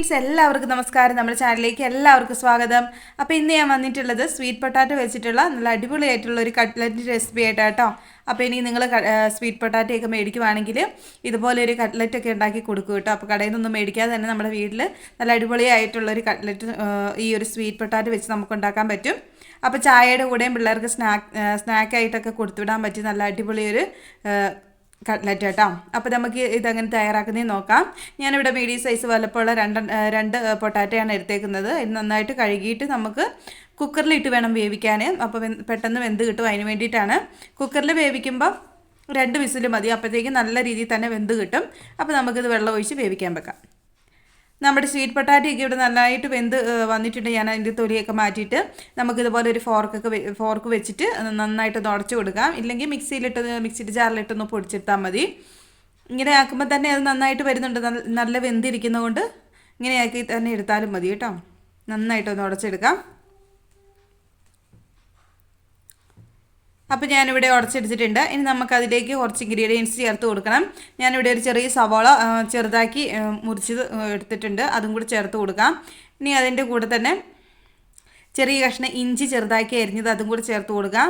Friends എല്ലാവർക്കും നമസ്കാരം. നമ്മുടെ ചാനലിലേക്ക് എല്ലാവർക്കും സ്വാഗതം. അപ്പോൾ ഇന്ന് ഞാൻ വന്നിട്ടുള്ളത് സ്വീറ്റ് പൊട്ടാറ്റോ വെച്ചിട്ടുള്ള നല്ല അടിപൊളിയായിട്ടുള്ള ഒരു കട്ട്ലറ്റ് റെസിപ്പി ആയിട്ടാട്ടോ അപ്പോൾ ഇനി നിങ്ങൾ സ്വീറ്റ് പൊട്ടാറ്റോ ഒക്കെ മേടിക്കുവാണെങ്കിൽ ഇതുപോലെ ഒരു കട്ട്ലറ്റ് ഒക്കെ ഉണ്ടാക്കി കൊടുക്കും കേട്ടോ അപ്പോൾ കടയിൽ നിന്നൊന്നും മേടിക്കാതെ തന്നെ നമ്മുടെ വീട്ടിൽ നല്ല അടിപൊളിയായിട്ടുള്ള ഒരു കട്ട്ലറ്റ് ഈ ഒരു സ്വീറ്റ് പൊട്ടാറ്റോ വെച്ച് നമുക്ക് ഉണ്ടാക്കാൻ പറ്റും. അപ്പോൾ ചായയുടെ കൂടെയും പിള്ളേർക്ക് സ്നാക്ക് സ്നാക്കായിട്ടൊക്കെ കൊടുത്തുവിടാൻ പറ്റിയ നല്ല അടിപൊളി ഒരു കട്ട്ലറ്റ് കേട്ടോ അപ്പോൾ നമുക്ക് ഇതങ്ങനെ തയ്യാറാക്കുന്നത് നോക്കാം. ഞാനിവിടെ മീഡിയം സൈസ് വലപ്പമുള്ള രണ്ട് രണ്ട് പൊട്ടാറ്റയാണ് എടുത്തേക്കുന്നത്. ഇത് നന്നായിട്ട് കഴുകിയിട്ട് നമുക്ക് കുക്കറിലിട്ട് വേണം വേവിക്കാൻ അപ്പോൾ പെട്ടെന്ന് വെന്ത് കിട്ടും. അതിന് വേണ്ടിയിട്ടാണ് കുക്കറിൽ വേവിക്കുമ്പോൾ രണ്ട് വിസിൽ മതി. അപ്പോഴത്തേക്ക് നല്ല രീതിയിൽ തന്നെ വെന്ത് കിട്ടും. അപ്പോൾ നമുക്കിത് വെള്ളം ഒഴിച്ച് വേവിക്കാൻ വെക്കാം. നമ്മുടെ സ്വീറ്റ് പൊട്ടാറ്റയൊക്കെ ഇവിടെ നന്നായിട്ട് വെന്ത് വന്നിട്ടുണ്ട്. ഞാൻ അതിന്റെ തൊലിയൊക്കെ മാറ്റിയിട്ട് നമുക്കിതുപോലെ ഒരു ഫോർക്കൊക്കെ ഫോർക്ക് വെച്ചിട്ട് നന്നായിട്ട് ഉടച്ചു കൊടുക്കാം. ഇല്ലെങ്കിൽ മിക്സിയിലിട്ട് മിക്സിയുടെ ജാറിലിട്ടൊന്ന് പൊടിച്ചെടുത്താൽ മതി. ഇങ്ങനെ ആക്കുമ്പോൾ തന്നെ അത് നന്നായിട്ട് വരുന്നുണ്ട്. നല്ല വെന്തിരിക്കുന്നതുകൊണ്ട് ഇങ്ങനെയാക്കി തന്നെ എടുത്താലും മതി കേട്ടോ. നന്നായിട്ടൊന്ന് ഉടച്ചെടുക്കാം. അപ്പോൾ ഞാനിവിടെ ഉടച്ചെടുത്തിട്ടുണ്ട്. ഇനി നമുക്ക് അതിലേക്ക് കുറച്ച് ഇൻഗ്രീഡിയൻസ് ചേർത്ത് കൊടുക്കണം. ഞാനിവിടെ ഒരു ചെറിയ സവാള ചെറുതാക്കി മുറിച്ചത് എടുത്തിട്ടുണ്ട്. അതും കൂടി ചേർത്ത് കൊടുക്കാം. ഇനി അതിന്റെ കൂടെ തന്നെ ചെറിയ കഷ്ണം ഇഞ്ചി ചെറുതാക്കി അരിഞ്ഞത് അതും കൂടി ചേർത്ത് കൊടുക്കാം.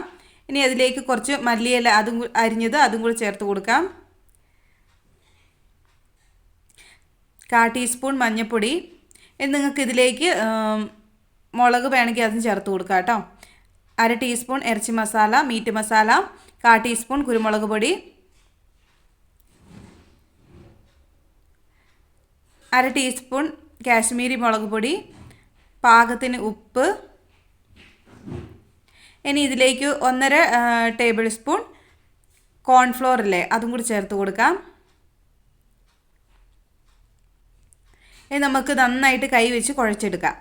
ഇനി അതിലേക്ക് കുറച്ച് മല്ലിയില അതും അരിഞ്ഞത് അതും കൂടി ചേർത്ത് കൊടുക്കാം. കാ ടീസ്പൂൺ മഞ്ഞൾപ്പൊടി നിങ്ങൾക്ക് ഇതിലേക്ക് മുളക് വേണമെങ്കിൽ അതും ചേർത്ത് കൊടുക്കാം കേട്ടോ. അര ടീസ്പൂൺ ഇറച്ചി മസാല മീറ്റ് മസാല കാ ടീസ്പൂൺ കുരുമുളക് പൊടി അര ടീസ്പൂൺ കാശ്മീരി മുളക് പൊടി പാകത്തിന് ഉപ്പ്. ഇനി ഇതിലേക്ക് ഒന്നര ടേബിൾ സ്പൂൺ കോൺഫ്ലോർ അല്ലേ അതും കൂടി ചേർത്ത് കൊടുക്കാം. ഇനി നമുക്ക് നന്നായിട്ട് കൈ വെച്ച് കുഴച്ചെടുക്കാം.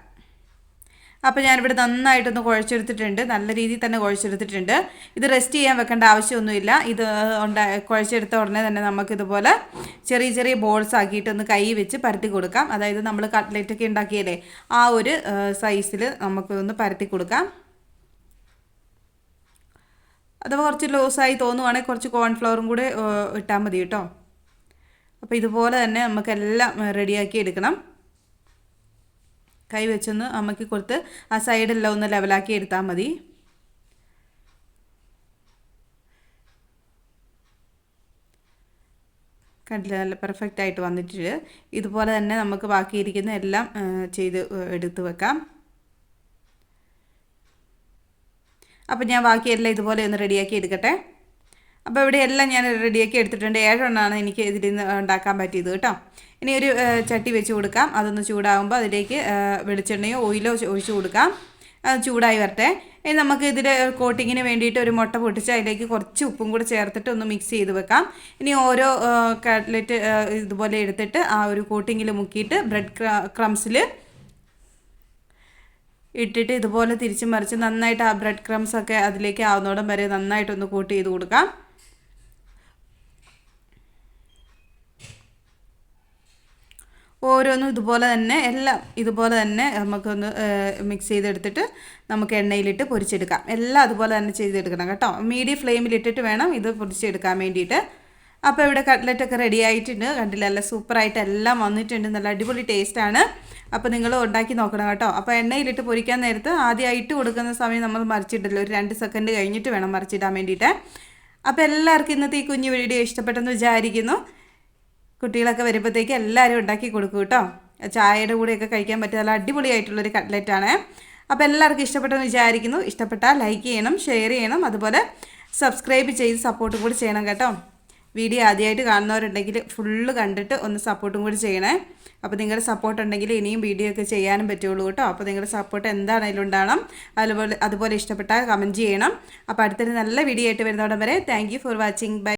അപ്പോൾ ഞാനിവിടെ നന്നായിട്ടൊന്ന് കുഴച്ചെടുത്തിട്ടുണ്ട്. നല്ല രീതിയിൽ തന്നെ കുഴച്ചെടുത്തിട്ടുണ്ട്. ഇത് റെസ്റ്റ് ചെയ്യാൻ വെക്കേണ്ട ആവശ്യമൊന്നുമില്ല. ഇത് ഉണ്ടാ കുഴച്ചെടുത്ത ഉടനെ തന്നെ നമുക്കിതുപോലെ ചെറിയ ചെറിയ ബോൾസ് ആക്കിയിട്ട് ഒന്ന് കൈ വെച്ച് പരത്തി കൊടുക്കാം. അതായത് നമ്മൾ കട്ട്ലറ്റൊക്കെ ഉണ്ടാക്കിയല്ലേ ആ ഒരു സൈസിൽ നമുക്ക് ഒന്ന് പരത്തി കൊടുക്കാം. അഥവാ കുറച്ച് ലൂസായി തോന്നുവാണെങ്കിൽ കുറച്ച് കോൺഫ്ലവറും കൂടെ ഇട്ടാൽ മതി കേട്ടോ. അപ്പോൾ ഇതുപോലെ തന്നെ നമുക്കെല്ലാം റെഡിയാക്കി എടുക്കണം. കൈ വെച്ചൊന്ന് അമ്മയ്ക്ക് കൊടുത്ത് ആ സൈഡെല്ലാം ഒന്ന് ലെവലാക്കി എടുത്താൽ മതി. കണ്ടില്ല? നല്ല പെർഫെക്റ്റ് ആയിട്ട് വന്നിട്ടുണ്ട്. ഇതുപോലെ തന്നെ നമുക്ക് ബാക്കിയിരിക്കുന്ന എല്ലാം ചെയ്ത് എടുത്ത് വെക്കാം. അപ്പം ഞാൻ ബാക്കിയെല്ലാം ഇതുപോലെ ഒന്ന് റെഡിയാക്കി എടുക്കട്ടെ. അപ്പോൾ ഇവിടെ എല്ലാം ഞാൻ റെഡിയാക്കി എടുത്തിട്ടുണ്ട്. ഏഴെണ്ണമാണ് എനിക്ക് ഇതിൽ നിന്ന് ഉണ്ടാക്കാൻ പറ്റിയത് കേട്ടോ. ഇനി ഒരു ചട്ടി വെച്ച് കൊടുക്കാം. അതൊന്ന് ചൂടാകുമ്പോൾ അതിലേക്ക് വെളിച്ചെണ്ണയോ ഓയിലോ ഒഴിച്ചു കൊടുക്കാം. അത് ചൂടായി വരട്ടെ. ഇനി നമുക്ക് ഇതിൽ കോട്ടിങ്ങിന് വേണ്ടിയിട്ട് ഒരു മുട്ട പൊട്ടിച്ച് അതിലേക്ക് കുറച്ച് ഉപ്പും കൂടെ ചേർത്തിട്ട് ഒന്ന് മിക്സ് ചെയ്ത് വെക്കാം. ഇനി ഓരോ കട്ട്ലറ്റ് ഇതുപോലെ എടുത്തിട്ട് ആ ഒരു കോട്ടിങ്ങിൽ മുക്കിയിട്ട് ബ്രെഡ് ക്രംസിൽ ഇട്ടിട്ട് ഇതുപോലെ തിരിച്ച് മറിച്ച് നന്നായിട്ട് ആ ബ്രെഡ് ക്രംസ് ഒക്കെ അതിലേക്ക് ആവുന്നോടം വരെ നന്നായിട്ടൊന്ന് കൂട്ടി ചെയ്ത് കൊടുക്കാം. ഓരോന്നും ഇതുപോലെ തന്നെ എല്ലാം ഇതുപോലെ തന്നെ നമുക്കൊന്ന് മിക്സ് ചെയ്തെടുത്തിട്ട് നമുക്ക് എണ്ണയിലിട്ട് പൊരിച്ചെടുക്കാം. എല്ലാം അതുപോലെ തന്നെ ചെയ്തെടുക്കണം കേട്ടോ. മീഡിയം ഫ്ലെയിമിലിട്ടിട്ട് വേണം ഇത് പൊരിച്ചെടുക്കാൻ വേണ്ടിയിട്ട്. അപ്പോൾ ഇവിടെ കട്ട്ലറ്റൊക്കെ റെഡി ആയിട്ടുണ്ട്. കണ്ടില്ല നല്ല സൂപ്പറായിട്ട് എല്ലാം വന്നിട്ടുണ്ട്. നല്ല അടിപൊളി ടേസ്റ്റാണ് അപ്പോൾ നിങ്ങൾ ഉണ്ടാക്കി നോക്കണം കേട്ടോ. അപ്പോൾ എണ്ണയിലിട്ട് പൊരിക്കാൻ നേരത്ത് ആദ്യമായിട്ട് കൊടുക്കുന്ന സമയം നമ്മൾ മറിച്ചിട്ടില്ല ഒരു രണ്ട് സെക്കൻഡ് കഴിഞ്ഞിട്ട് വേണം മറിച്ചിടാൻ വേണ്ടിയിട്ട്. അപ്പോൾ എല്ലാവർക്കും ഇന്നത്തെ ഈ കുഞ്ഞു വീഡിയോ ഇഷ്ടപ്പെട്ടെന്ന് വിചാരിക്കുന്നു. കുട്ടികളൊക്കെ വരുമ്പോഴത്തേക്ക് എല്ലാവരും ഉണ്ടാക്കി കൊടുക്കും കേട്ടോ. ചായയുടെ കൂടെയൊക്കെ കഴിക്കാൻ പറ്റിയ നല്ല അടിപൊളിയായിട്ടുള്ളൊരു കട്ട്ലറ്റാണ് അപ്പോൾ എല്ലാവർക്കും ഇഷ്ടപ്പെട്ടെന്ന് വിചാരിക്കുന്നു. ഇഷ്ടപ്പെട്ടാൽ ലൈക്ക് ചെയ്യണം ഷെയർ ചെയ്യണം അതുപോലെ സബ്സ്ക്രൈബ് ചെയ്ത് സപ്പോർട്ടും കൂടി ചെയ്യണം കേട്ടോ. വീഡിയോ ആദ്യമായിട്ട് കാണുന്നവരുണ്ടെങ്കിൽ ഫുള്ള് കണ്ടിട്ട് ഒന്ന് സപ്പോർട്ടും കൂടി ചെയ്യണേ. അപ്പോൾ നിങ്ങളുടെ സപ്പോർട്ട് ഉണ്ടെങ്കിൽ ഇനിയും വീഡിയോ ഒക്കെ ചെയ്യാനും പറ്റുള്ളൂ കേട്ടോ. അപ്പോൾ നിങ്ങളുടെ സപ്പോർട്ട് എന്താണെങ്കിലും ഉണ്ടാകണം അതുപോലെ അതുപോലെ ഇഷ്ടപ്പെട്ടാൽ കമന്റ് ചെയ്യണം. അപ്പോൾ അടുത്തൊരു നല്ല വീഡിയോ ആയിട്ട് വരുന്നവിടം വരെ താങ്ക് ഫോർ വാച്ചിങ് ബൈ